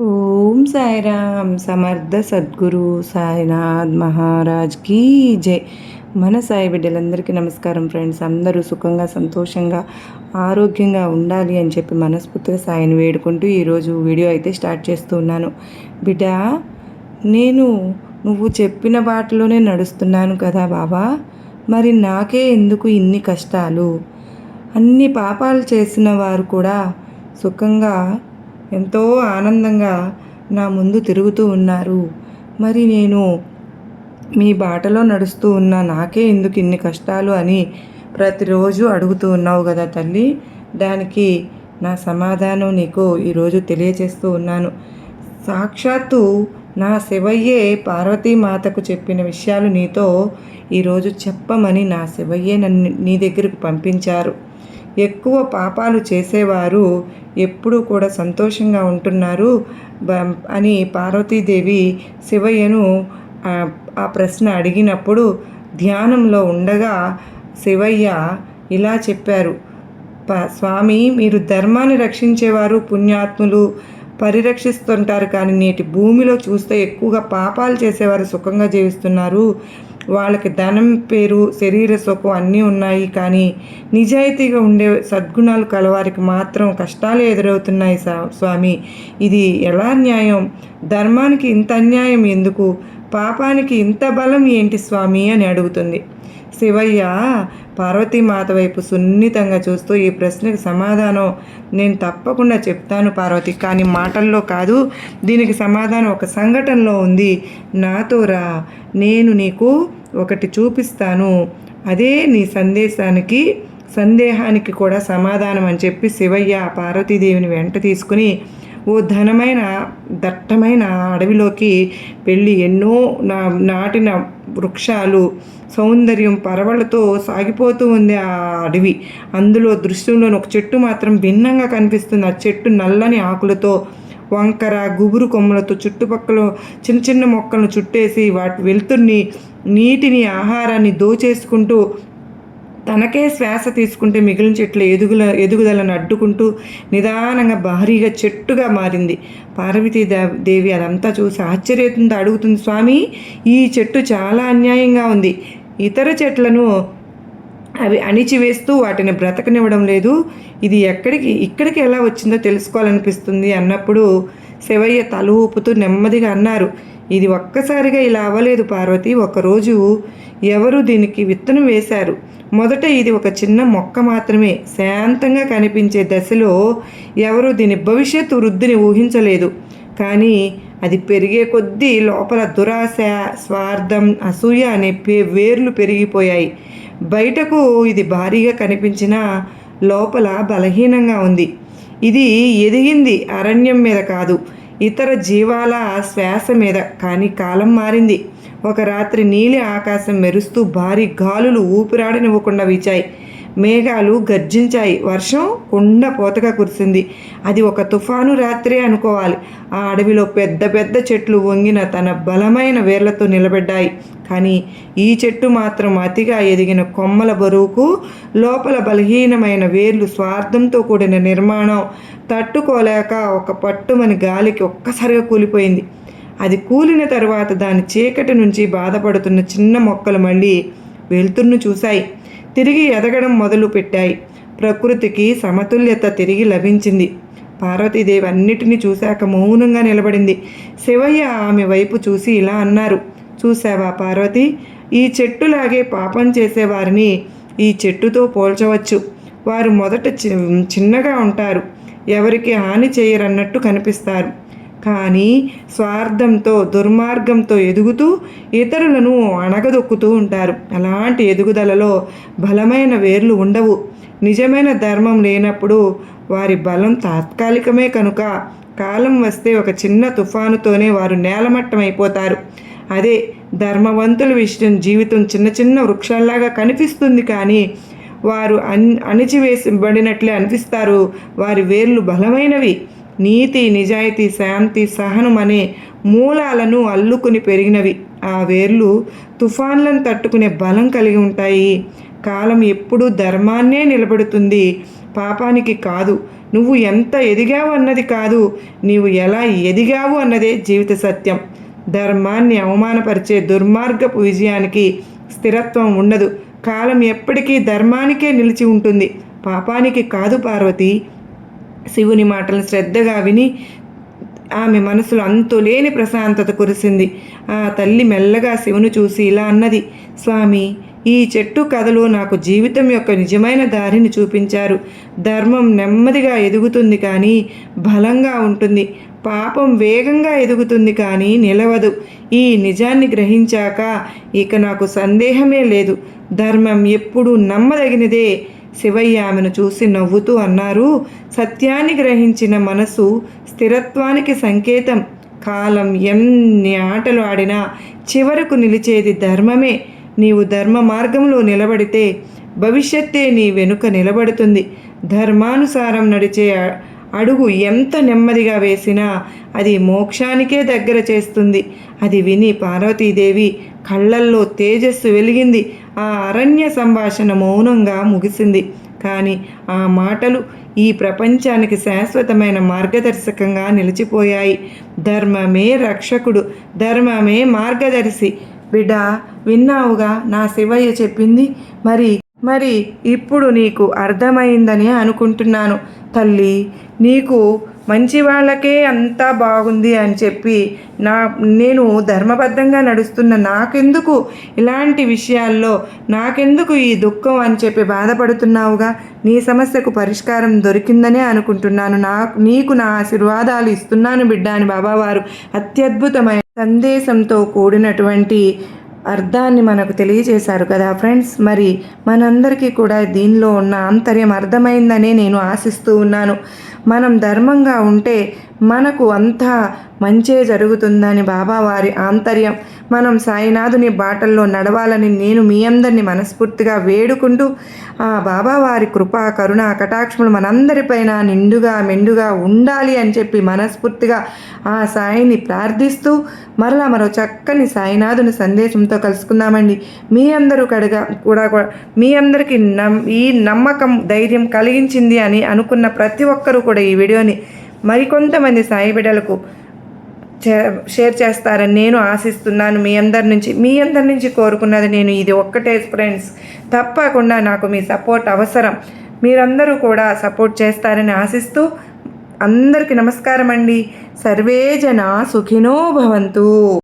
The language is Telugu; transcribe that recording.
ఓం సాయిరామ్ సమర్థ సద్గురు సాయినాథ్ మహారాజ్ కీ జై. మన సాయి బిడ్డలందరికీ నమస్కారం ఫ్రెండ్స్. అందరూ సుఖంగా సంతోషంగా ఆరోగ్యంగా ఉండాలి అని చెప్పి మనస్ఫూర్తిగా సాయిని వేడుకుంటూ ఈరోజు వీడియో అయితే స్టార్ట్ చేస్తూ ఉన్నాను. బిడ్డ నేను నువ్వు చెప్పిన బాటలోనే నడుస్తున్నాను కదా బాబా. మరి నాకే ఎందుకు ఇన్ని కష్టాలు? అన్ని పాపాలు చేసిన వారు కూడా సుఖంగా ఎంతో ఆనందంగా నా ముందు తిరుగుతూ ఉన్నారు. మరి నేను మీ బాటలో నడుస్తూ ఉన్న నాకే ఎందుకు ఇన్ని కష్టాలు అని ప్రతిరోజు అడుగుతూ ఉన్నావు కదా తల్లి. దానికి నా సమాధానం నీకు ఈరోజు తెలియచేస్తూ ఉన్నాను. సాక్షాత్తు నా శివయ్యే పార్వతీమాతకు చెప్పిన విషయాలు నీతో ఈరోజు చెప్పమని నా శివయ్యే నన్ను నీ దగ్గరకు పంపించారు. ఎక్కువ పాపాలు చేసేవారు ఎప్పుడూ కూడా సంతోషంగా ఉంటున్నారు. అని పార్వతీదేవి శివయ్యను ఆ ప్రశ్న అడిగినప్పుడు ధ్యానంలో ఉండగా శివయ్య ఇలా చెప్పారు. స్వామి మీరు ధర్మాన్ని రక్షించేవారు పుణ్యాత్ములు పరిరక్షిస్తుంటారు కానీ నేటి భూమిలో చూస్తే ఎక్కువగా పాపాలు చేసేవారు సుఖంగా జీవిస్తున్నారు. వాళ్ళకి ధనం పేరు శరీర సుఖం అన్నీ ఉన్నాయి కానీ నిజాయితీగా ఉండే సద్గుణాలు కలవారికి మాత్రం కష్టాలు ఎదురవుతున్నాయి స్వామి. ఇది ఎలా న్యాయం? ధర్మానికి ఇంత అన్యాయం ఎందుకు? పాపానికి ఇంత బలం ఏంటి స్వామి? అని అడుగుతుంది. శివయ్య పార్వతీమాత వైపు సున్నితంగా చూస్తూ ఈ ప్రశ్నకు సమాధానం నేను తప్పకుండా చెప్తాను పార్వతి. కానీ మాటల్లో కాదు దీనికి సమాధానం ఒక సంఘటనలో ఉంది. నాతో రా నేను నీకు ఒకటి చూపిస్తాను. అదే నీ సందేశానికి సందేహానికి కూడా సమాధానం అని చెప్పి శివయ్య పార్వతీదేవిని వెంట తీసుకుని ఓ ధనమైన దట్టమైన అడవిలోకి వెళ్ళి ఎన్నో నా నాటిన వృక్షాలు సౌందర్యం పరవళ్ళతో సాగిపోతూ ఉంది ఆ అడవి. అందులో దృశ్యంలోని ఒక చెట్టు మాత్రం భిన్నంగా కనిపిస్తుంది. ఆ చెట్టు నల్లని ఆకులతో వంకర గుబురు కొమ్మలతో చుట్టుపక్కల చిన్న చిన్న మొక్కలను చుట్టేసి వాటి వెలుతుర్ని నీటిని ఆహారాన్ని దోచేసుకుంటూ తనకే శ్వాస తీసుకుంటే మిగిలిన చెట్లు ఎదుగుల ఎదుగుదలను అడ్డుకుంటూ నిదానంగా భారీగా చెట్టుగా మారింది. పార్వతీ దేవి అదంతా చూసి ఆశ్చర్యంతో అడుగుతుంది స్వామి ఈ చెట్టు చాలా అన్యాయంగా ఉంది. ఇతర చెట్లను అవి అణిచివేస్తూ వాటిని బ్రతకనివ్వడం లేదు. ఇది ఎక్కడికి ఇక్కడికి ఎలా వచ్చిందో తెలుసుకోవాలనిపిస్తుంది అన్నప్పుడు శివయ్య తల ఊపుతూ నెమ్మదిగా అన్నారు. ఇది ఒక్కసారిగా ఇలా అవ్వలేదు పార్వతి. ఒకరోజు ఎవరు దీనికి విత్తనం వేశారు? మొదట ఇది ఒక చిన్న మొక్క మాత్రమే. శాంతంగా కనిపించే దశలో ఎవరు దీని భవిష్యత్తు వృద్ధిని ఊహించలేదు. కానీ అది పెరిగే కొద్దీ లోపల దురాశ స్వార్థం అసూయ అనే పే వేర్లు పెరిగిపోయాయి. బయటకు ఇది భారీగా కనిపించినా లోపల బలహీనంగా ఉంది. ఇది ఎదిగింది అరణ్యం మీద కాదు. ఇతర జీవాల శ్వాస మీద కానీ కాలం మారింది. ఒక రాత్రి నీలి ఆకాశం మెరుస్తూ భారీ గాలులు ఊపిరాడనివ్వకుండా వీచాయి. మేఘాలు గర్జించాయి. వర్షం కుండ పోతగా కురిసింది. అది ఒక తుఫాను రాత్రే అనుకోవాలి. ఆ అడవిలో పెద్ద పెద్ద చెట్లు వంగిన తన బలమైన వేర్లతో నిలబడ్డాయి. కానీ ఈ చెట్టు మాత్రం అతిగా ఎదిగిన కొమ్మల బరువుకు లోపల బలహీనమైన వేర్లు స్వార్థంతో కూడిన నిర్మాణం తట్టుకోలేక ఒక పట్టుమని గాలికి ఒక్కసారిగా కూలిపోయింది. అది కూలిన తర్వాత దాని చీకటి నుంచి బాధపడుతున్న చిన్న మొక్కలు మళ్ళీ వెలుతురును చూశాయి. తిరిగి ఎదగడం మొదలు పెట్టాయి ప్రకృతికి సమతుల్యత తిరిగి లభించింది. పార్వతీదేవి అన్నిటినీ చూశాక మౌనంగా నిలబడింది. శివయ్య ఆమె వైపు చూసి ఇలా అన్నారు చూసావా పార్వతి? ఈ చెట్టులాగే పాపం చేసేవారిని ఈ చెట్టుతో పోల్చవచ్చు. వారు మొదట చిన్నగా ఉంటారు. ఎవరికి హాని చేయరన్నట్టు కనిపిస్తారు. కానీ స్వార్థంతో దుర్మార్గంతో ఎదుగుతూ ఇతరులను అణగదొక్కుతూ ఉంటారు. అలాంటి ఎదుగుదలలో బలమైన వేర్లు ఉండవు. నిజమైన ధర్మం లేనప్పుడు వారి బలం తాత్కాలికమే కనుక కాలం వస్తే ఒక చిన్న తుఫానుతోనే వారు నేలమట్టమైపోతారు. అదే ధర్మవంతుల విషయం జీవితం చిన్న చిన్న వృక్షాల్లాగా కనిపిస్తుంది కానీ వారు అన్ అణిచివేసబడినట్లే అనిపిస్తారు. వారి వేర్లు బలమైనవి. నీతి నిజాయితీ శాంతి సహనం అనే మూలాలను అల్లుకుని పెరిగినవి. ఆ వేర్లు తుఫాన్లను తట్టుకునే బలం కలిగి ఉంటాయి. కాలం ఎప్పుడూ ధర్మాన్నే నిలబడుతుంది. పాపానికి కాదు నువ్వు ఎంత ఎదిగావు అన్నది కాదు నీవు ఎలా ఎదిగావు అన్నదే జీవిత సత్యం. ధర్మాన్ని అవమానపరిచే దుర్మార్గపు విజయానికి స్థిరత్వం ఉండదు. కాలం ఎప్పటికీ ధర్మానికే నిలిచి ఉంటుంది. పాపానికి కాదు పార్వతి శివుని మాటలను శ్రద్ధగా విని ఆమె మనసులో అంతులేని ప్రశాంతత కురిసింది. ఆ తల్లి మెల్లగా శివుని చూసి ఇలా అన్నది స్వామి ఈ చెట్టు కథలో నాకు జీవితం యొక్క నిజమైన దారిని చూపించారు. ధర్మం నెమ్మదిగా ఎదుగుతుంది కానీ బలంగా ఉంటుంది. పాపం వేగంగా ఎదుగుతుంది కానీ నిలవదు. ఈ నిజాన్ని గ్రహించాక ఇక నాకు సందేహమే లేదు. ధర్మం ఎప్పుడూ నమ్మదగినదే. శివయ్య ఆమెను చూసి నవ్వుతూ అన్నారు సత్యాన్ని గ్రహించిన మనసు స్థిరత్వానికి సంకేతం. కాలం ఎన్ని ఆటలు ఆడినా చివరకు నిలిచేది ధర్మమే. నీవు ధర్మ మార్గంలో నిలబడితే భవిష్యత్తే నీ వెనుక నిలబడుతుంది. ధర్మానుసారం నడిచే అడుగు ఎంత నెమ్మదిగా వేసినా అది మోక్షానికే దగ్గర చేస్తుంది. అది విని పార్వతీదేవి కళ్ళల్లో తేజస్సు వెలిగింది. ఆ అరణ్య సంభాషణ మౌనంగా ముగిసింది. కానీ ఆ మాటలు ఈ ప్రపంచానికి శాశ్వతమైన మార్గదర్శకంగా నిలిచిపోయాయి. ధర్మమే రక్షకుడు ధర్మమే మార్గదర్శి. బిడ్డ విన్నావుగా నా శివయ్య చెప్పింది? మరి మరి ఇప్పుడు నీకు అర్థమైందని అనుకుంటున్నాను. తల్లి నీకు మంచి వాళ్ళకే అంతా బాగుంది అని చెప్పి నా నేను ధర్మబద్ధంగా నడుస్తున్న నాకెందుకు ఇలాంటి విషయాల్లో నాకెందుకు ఈ దుఃఖం అని చెప్పి బాధపడుతున్నావుగా? నీ సమస్యకు పరిష్కారం దొరికిందనే అనుకుంటున్నాను. నా నీకు నా ఆశీర్వాదాలు ఇస్తున్నాను బిడ్డ అని బాబావారు అత్యద్భుతమైన సందేశంతో కూడినటువంటి అర్థాన్ని మనకు తెలియజేశారు కదా ఫ్రెండ్స్? మరి మనందరికీ కూడా దీనిలో ఉన్న ఆంతర్యం అర్థమైందనే నేను ఆశిస్తూ ఉన్నాను. మనం ధర్మంగా ఉంటే మనకు అంతా మంచే జరుగుతుందని బాబా వారి ఆంతర్యం. మనం సాయినాథుని బాటల్లో నడవాలని నేను మీ అందరినీ మనస్ఫూర్తిగా వేడుకుంటూ ఆ బాబా వారి కృపా కరుణ కటాక్షములు మనందరిపైన నిండుగా మెండుగా ఉండాలి అని చెప్పి మనస్ఫూర్తిగా ఆ సాయిని ప్రార్థిస్తూ మరలా మరో చక్కని సాయినాథుని సందేశంతో కలుసుకుందామండి. మీ అందరూ కడగా కూడా మీ అందరికీ నమ్ ఈ నమ్మకం ధైర్యం కలిగించింది అని అనుకున్న ప్రతి ఒక్కరూ కూడా ఈ వీడియోని మరికొంతమంది సాయి బిడ్డలకు షేర్ చేస్తారని నేను ఆశిస్తున్నాను. మీ అందరి నుంచి మీ అందరి నుంచి కోరుకున్నది నేను ఇది ఒక్కటే ఫ్రెండ్స్ తప్పకుండా నాకు మీ సపోర్ట్ అవసరం. మీరందరూ కూడా సపోర్ట్ చేస్తారని ఆశిస్తూ అందరికీ నమస్కారం అండి సర్వే జన సుఖినో భవంతు.